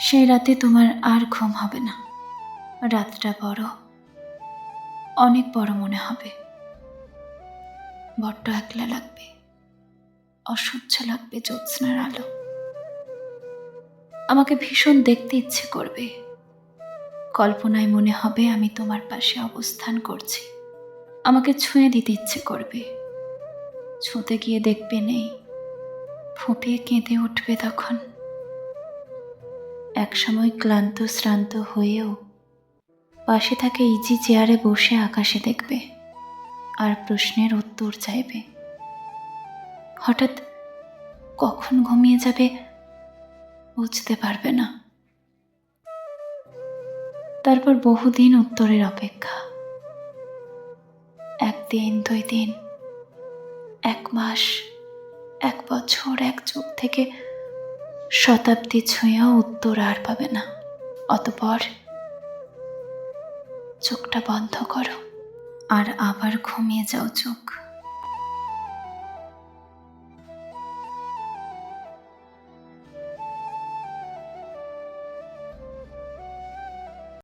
সেই রাতে তোমার আর ঘুম হবে না। রাতটা বড়। অনেক বড় মনে হবে। বড্ড একলা লাগবে। অসহ্য লাগবে জ্যোৎস্নার আলো। আমাকে ভীষণ দেখতে ইচ্ছে করবে। কল্পনায় মনে হবে আমি তোমার পাশে অবস্থান করছি। আমাকে ছুঁয়ে দিতে ইচ্ছে করবে। ছুঁতে গিয়ে দেখবে নেই। ফুঁপিয়ে কেঁদে উঠবে তখন। একসময় ক্লান্ত, শ্রান্ত হয়েও পাশে থাকে ইজি চেয়ারে বসে আকাশে দেখবে আর প্রশ্নের উত্তর চাইবে। হঠাৎ কখন ঘুমিয়ে যাবে বুঝতে পারবে না। তারপর বহুদিন উত্তরের অপেক্ষা। একদিন, দুই দিন, এক মাস, এক বছর, এক যুগ থেকে শতাব্দী ছুঁয়েও উত্তর আর পাবে না। অতপর চোখটা বন্ধ করো, আর আবার ঘুমিয়ে যাও চোখ।